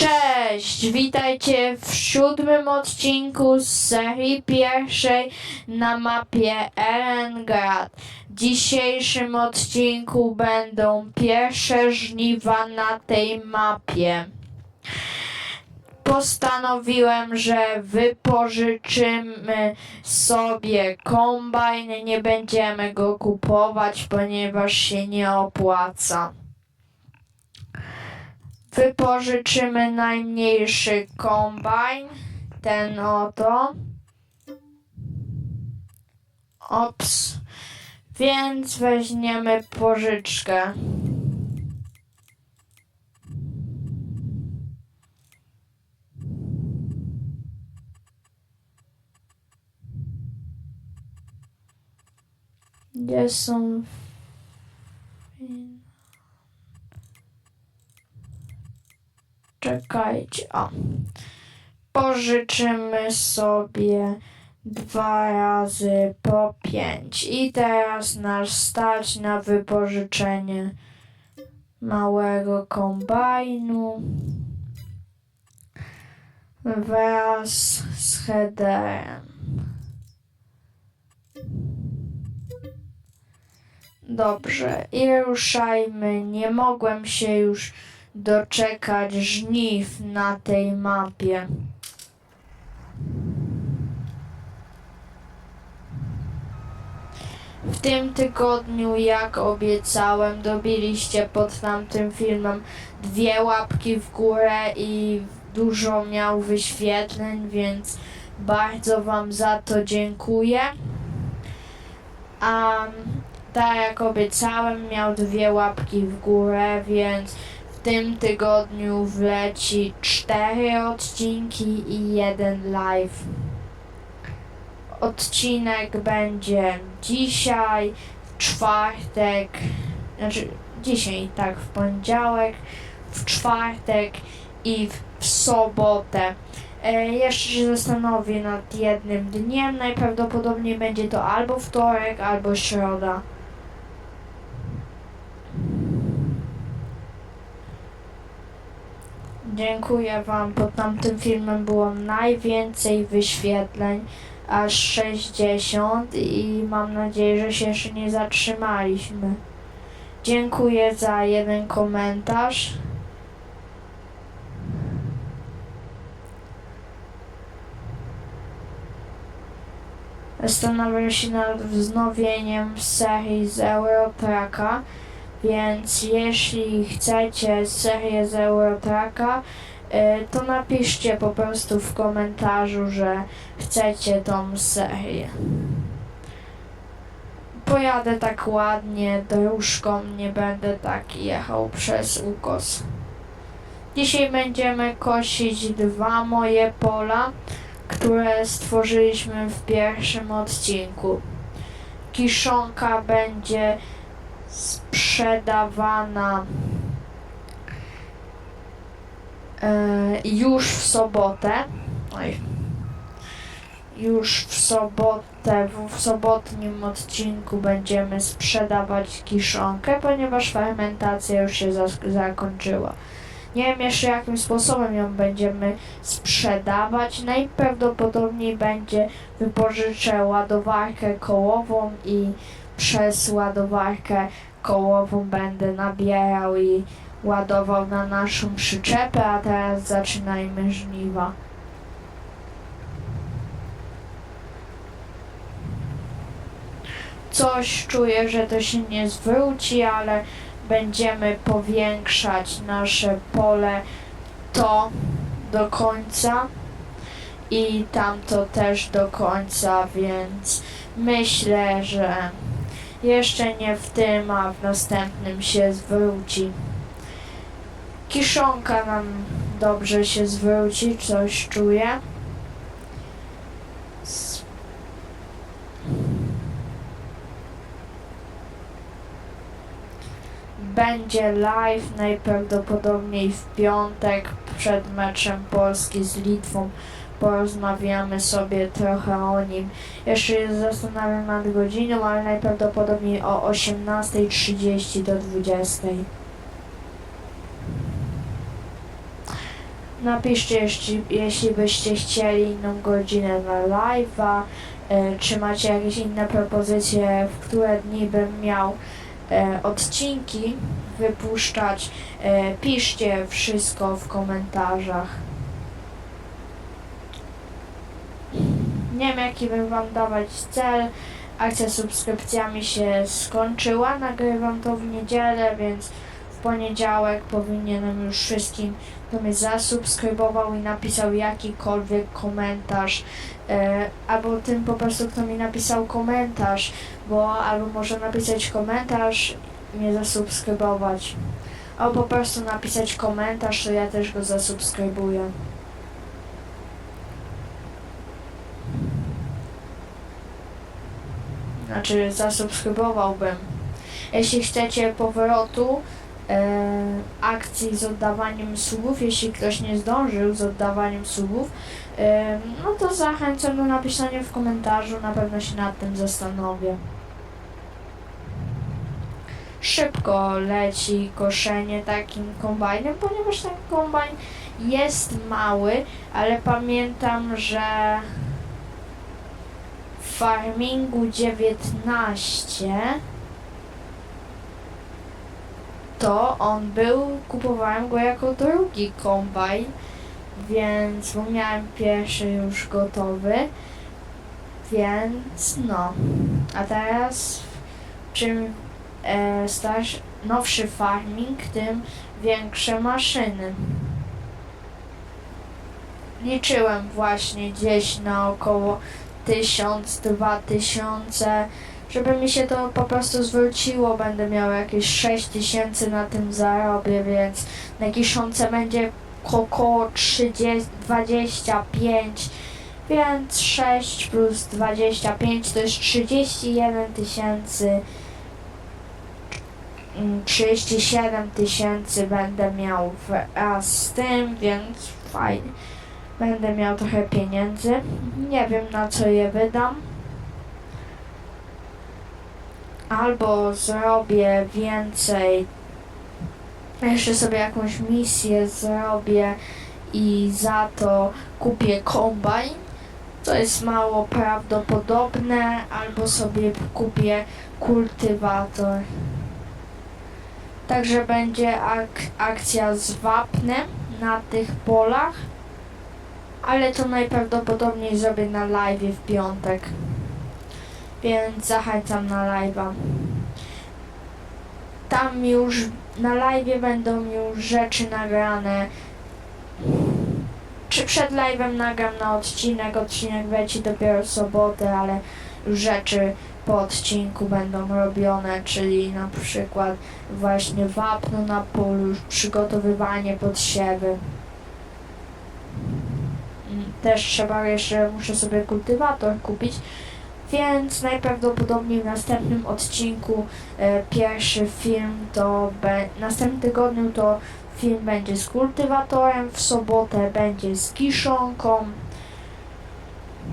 Cześć! Witajcie w siódmym odcinku z serii pierwszej na mapie Erengrad. W dzisiejszym odcinku będą pierwsze żniwa na tej mapie. Postanowiłem, że wypożyczymy sobie kombajn, nie będziemy go kupować, ponieważ się nie opłaca. Wypożyczymy najmniejszy kombajn, ten oto. Ops. Więc weźmiemy pożyczkę. Gdzie są... Czekajcie, o. Pożyczymy sobie dwa razy po pięć. I teraz nas stać na wypożyczenie małego kombajnu wraz z headerem. Dobrze, i ruszajmy. Nie mogłem się już doczekać żniw na tej mapie. W tym tygodniu, jak obiecałem, dobiliście pod tamtym filmem dwie łapki w górę i dużo miał wyświetleń, więc bardzo Wam za to dziękuję. A tak jak obiecałem, miał dwie łapki w górę, więc tym tygodniu wleci cztery odcinki i jeden live. Odcinek będzie dzisiaj, czwartek, znaczy dzisiaj tak, w poniedziałek, w czwartek i w, w sobotę. E, jeszcze się zastanowię nad jednym dniem. Najprawdopodobniej będzie to albo wtorek, albo środa. Dziękuję Wam. Pod tamtym filmem było najwięcej wyświetleń, aż 60 i mam nadzieję, że się jeszcze nie zatrzymaliśmy. Dziękuję za jeden komentarz. Zastanawiam się nad wznowieniem serii z Eurotraka, więc jeśli chcecie serię z Eurotraka, y, to napiszcie po prostu w komentarzu, że chcecie tą serię. Pojadę tak ładnie dróżką, nie będę tak jechał przez ukos. Dzisiaj będziemy kosić dwa moje pola, które stworzyliśmy w pierwszym odcinku. Kiszonka będzie sprzedawana e, już w sobotę. Już w sobotę, w, sobotnim odcinku będziemy sprzedawać kiszonkę, ponieważ fermentacja już się zakończyła. Nie wiem jeszcze jakim sposobem ją będziemy sprzedawać. Najprawdopodobniej będzie wypożyczę ładowarkę kołową i przez ładowarkę kołową będę nabierał i ładował na naszą przyczepę, a teraz zaczynajmy żniwa. Coś czuję, że to się nie zwróci, ale będziemy powiększać nasze pole to do końca i tamto też do końca, więc myślę, że jeszcze nie w tym, a w następnym się zwróci. Kiszonka nam dobrze się zwróci, coś czuję. Będzie live najprawdopodobniej w piątek przed meczem Polski z Litwą. Porozmawiamy sobie trochę o nim. Jeszcze się zastanawiam nad godziną, ale najprawdopodobniej o 18.30 do 20.00. Napiszcie, jeśli, jeśli byście chcieli inną godzinę na live'a, e, czy macie jakieś inne propozycje, w które dni bym miał e, odcinki wypuszczać. E, piszcie wszystko w komentarzach. Nie wiem jaki bym wam dawać cel. Akcja z subskrypcjami się skończyła. Nagrywam to w niedzielę, więc w poniedziałek powinienem już wszystkim, kto mnie zasubskrybował i napisał jakikolwiek komentarz, e, albo tym po prostu, kto mi napisał komentarz, bo albo może napisać komentarz i mnie zasubskrybować, albo po prostu napisać komentarz, to ja też go zasubskrybuję. Znaczy zasubskrybowałbym. Jeśli chcecie powrotu e, akcji z oddawaniem subów, jeśli ktoś nie zdążył z oddawaniem subów, e, no to zachęcam do napisania w komentarzu, na pewno się nad tym zastanowię. Szybko leci koszenie takim kombajnem, ponieważ ten kombajn jest mały, ale pamiętam, że farmingu 19 to on był, kupowałem go jako drugi kombajn, więc bo miałem pierwszy już gotowy, więc no. A teraz czym e, starszy, nowszy farming, tym większe maszyny. Liczyłem właśnie gdzieś na około 1000, 2000, żeby mi się to po prostu zwróciło, będę miał jakieś 6000 na tym zarobię, więc na kiszące będzie około 30, 25, więc 6 plus 25 to jest 31 tysięcy. Mm, 37 tysięcy będę miał wraz z tym, więc fajnie. Będę miał trochę pieniędzy. Nie wiem na co je wydam. Albo zrobię więcej. Jeszcze sobie jakąś misję zrobię i za to kupię kombajn. To jest mało prawdopodobne. Albo sobie kupię kultywator. Także będzie ak- akcja z wapnem na tych polach ale to najprawdopodobniej zrobię na live w piątek. Więc zachęcam na live'a. Tam już na live będą już rzeczy nagrane. Czy przed live'em nagram na odcinek, odcinek będzie dopiero w sobotę, ale już rzeczy po odcinku będą robione, czyli na przykład właśnie wapno na polu, przygotowywanie podsiewy. Też trzeba jeszcze, muszę sobie kultywator kupić, więc najprawdopodobniej w następnym odcinku e, pierwszy film to be, w następnym tygodniu to film będzie z kultywatorem, w sobotę będzie z kiszonką,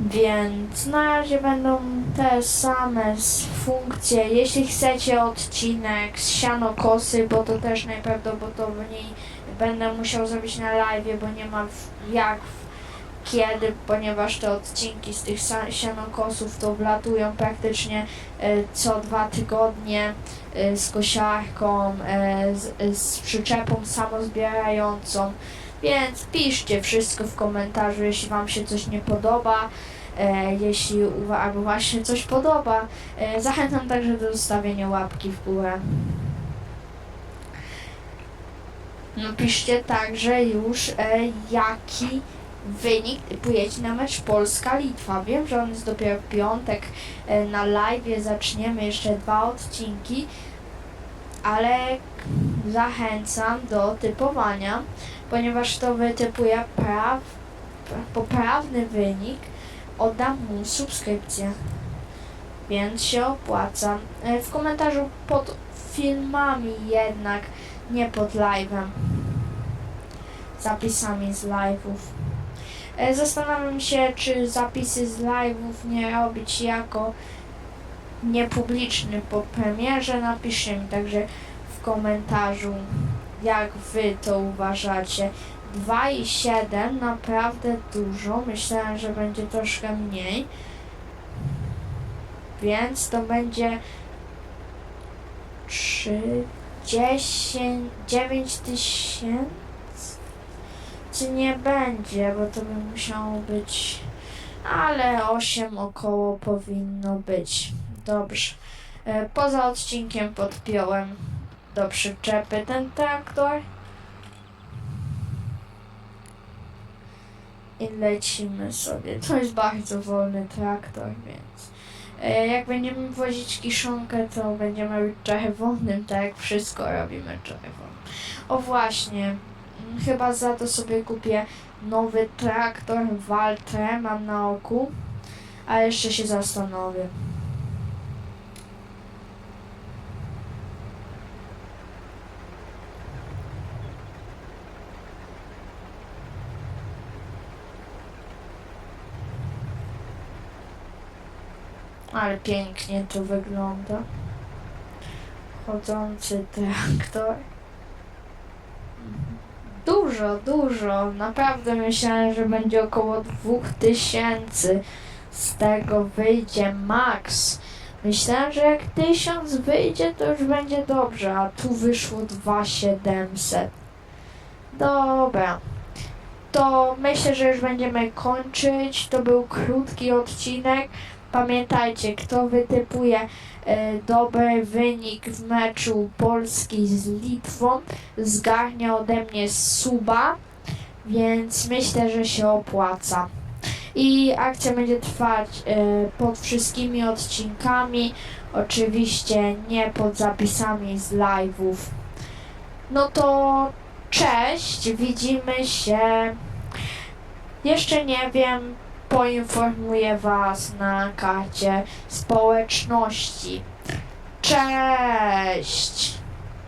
więc na razie będą te same funkcje. Jeśli chcecie odcinek z sianokosy, bo to też najprawdopodobniej będę musiał zrobić na live, bo nie ma jak kiedy, ponieważ te odcinki z tych sianokosów to wlatują praktycznie e, co dwa tygodnie e, z kosiarką, e, z, z przyczepą samozbierającą. Więc piszcie wszystko w komentarzu, jeśli Wam się coś nie podoba. E, jeśli albo właśnie coś podoba, e, zachęcam także do zostawienia łapki w górę. No piszcie także już e, jaki wynik typujecie na mecz Polska-Litwa. Wiem, że on jest dopiero piątek e, na live, zaczniemy jeszcze dwa odcinki, ale zachęcam do typowania, ponieważ to wytypuje praw, poprawny wynik, oddam mu subskrypcję, więc się opłaca. E, W komentarzu pod filmami jednak, nie pod live'em, zapisami z live'ów. E, Zastanawiam się, czy zapisy z live'ów nie robić jako niepubliczny po premierze. Napiszcie mi także w komentarzu, jak wy to uważacie. 2,7 naprawdę dużo. Myślałem, że będzie troszkę mniej. Więc to będzie 3, 10, 9 tysięcy. Czy nie będzie, bo to by musiało być. Ale 8 około powinno być. Dobrze. E, Poza odcinkiem podpiąłem do przyczepy ten traktor. I lecimy sobie. To jest bardzo wolny traktor, więc e, jak będziemy wozić kiszonkę, to będziemy robić trochę wolnym, tak jak wszystko robimy trochę. O właśnie, chyba za to sobie kupię nowy traktor Valtre, mam na oku, a jeszcze się zastanowię. Ale pięknie to wygląda. Chodzący traktor. Dużo, dużo. Naprawdę myślałem, że będzie około 2000. Z tego wyjdzie max. Myślałem, że jak 1000 wyjdzie, to już będzie dobrze, a tu wyszło 2700. Dobra. To myślę, że już będziemy kończyć. To był krótki odcinek. Pamiętajcie, kto wytypuje e, dobry wynik w meczu Polski z Litwą, zgarnia ode mnie suba, więc myślę, że się opłaca. I akcja będzie trwać e, pod wszystkimi odcinkami, oczywiście nie pod zapisami z live'ów. No to cześć, widzimy się. Jeszcze nie wiem, poinformuję Was na karcie społeczności. Cześć!